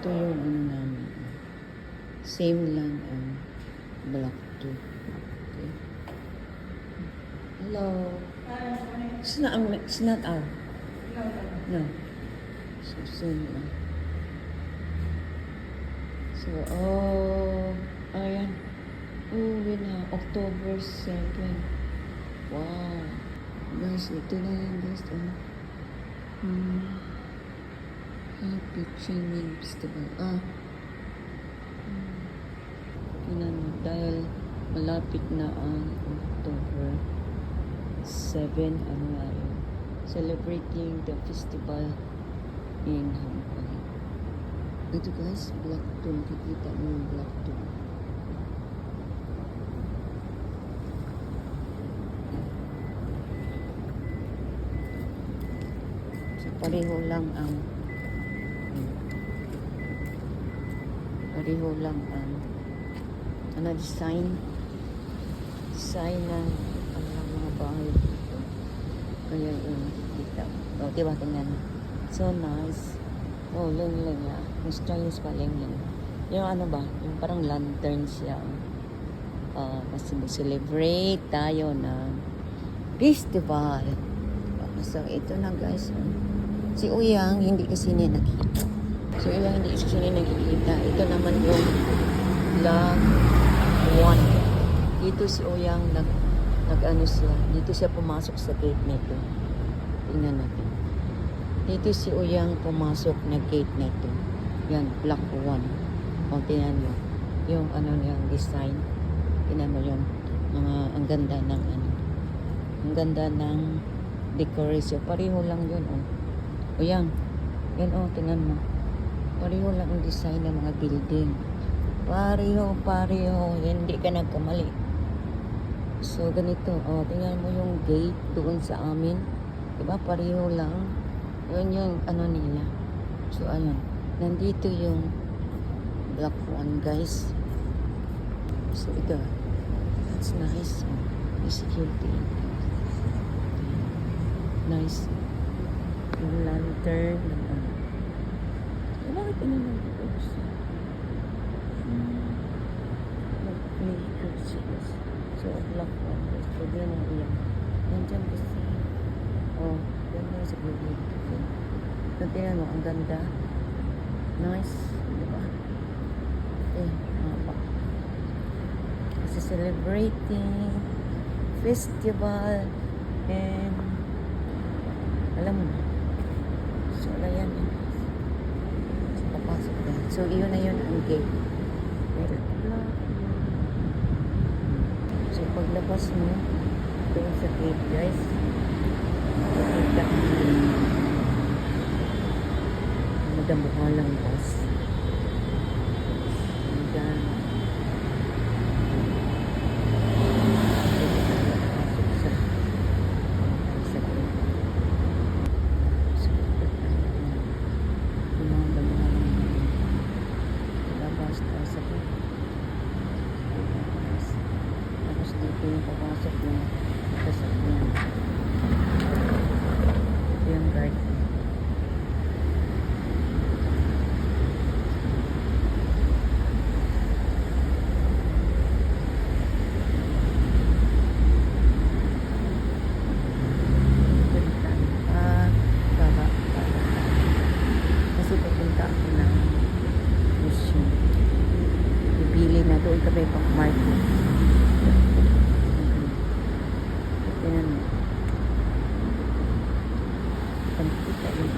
Ito yung ano namin. Same lang ang block 2. Okay. Hello. It's not, it's not our. No. So soon lang. So, oh, ayan. Uwi na, October 7. Wow. Guys, ito na yan, guys. Oh. Hmm. Happy Training Festival. Ah. Hmm. Tingnan mo, dahil malapit na ang October 7, ano nga yun, celebrating the festival in Hong Kong. Ito guys, block 2. Nakikita mo yung block 2. So, pareho lang ang pareho lang ang ano, design design ng ang mga bahay dito. Kaya yung nakikita. O, oh, diba? Tingnan. So nice. Oh, ling ling ah. Yung Chinese pa ling ling. Yung ano ba? Yung parang lantern siya. Uh, kasi celebrate tayo ng festival. So, ito na guys. Si Uyang, hindi kasi niya nakita. Si Uyang, hindi niya nakikita. Ito naman yung vlog 1. Dito si Uyang nag, nag ano siya. Dito siya pumasok sa gate nito. Tingnan natin. Dito si Uyang pumasok na gate nito. Yan, block 1. O, tingnan mo. Yung ano niyang design. Tingnan mo yung mga, ang ganda ng ano. Ang ganda ng decoration. Pareho lang yun, oh. O yan. Yan, oh, tingnan mo. Pareho lang ang design ng mga building. Pareho, pareho. Hindi ka nagkamali. So, ganito. Oh, tingnan mo yung gate doon sa amin. Diba? Pareho lang. Yun yung ano nila. So, ayun. Nandito yung block 1, guys. So, ito. That's nice. Yung security. Nice. Yung lantern. Yung ano. Eh, bakit pinanong ito? Hmm. May kursi. So, block 1. guys. Pwede na iyan. Nandiyan kasi. Oh, ganda sa. So, tingnan mo, ang ganda. Nice. Diba? Okay, mga pa. Kasi celebrating festival and alam mo na. So, wala yan. eh. So, iyon na yun ang gate. So, paglabas mo, doon sa gate, guys, makikita madamuhalang bus. Ayan. Pasok sa sa gate. So, yung mga damuhalang labas tayo sa gate. Labas. Tapos dito yung papasok ng sasakyan. Ito yung guard. Ah, baba, baba. Kasi pupunta ako ng mission. Bibili na doon kami pang market. Tingnan mo. Pagkita yun.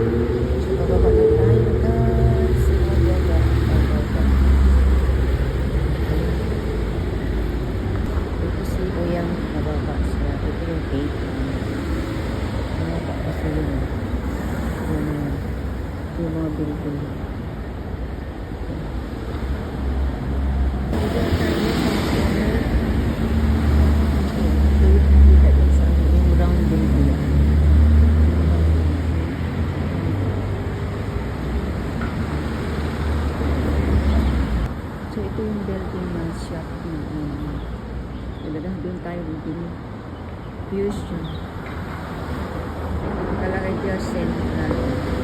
So, bababa na tayo, guys. Bababa, bababa. Ito si Uyang nababa siya. Ito yung gate. Nababa kasi yun. ito yung building ng shop ng ano. Talaga, doon tayo bibili. Fusion. Kalagay dyan, Central.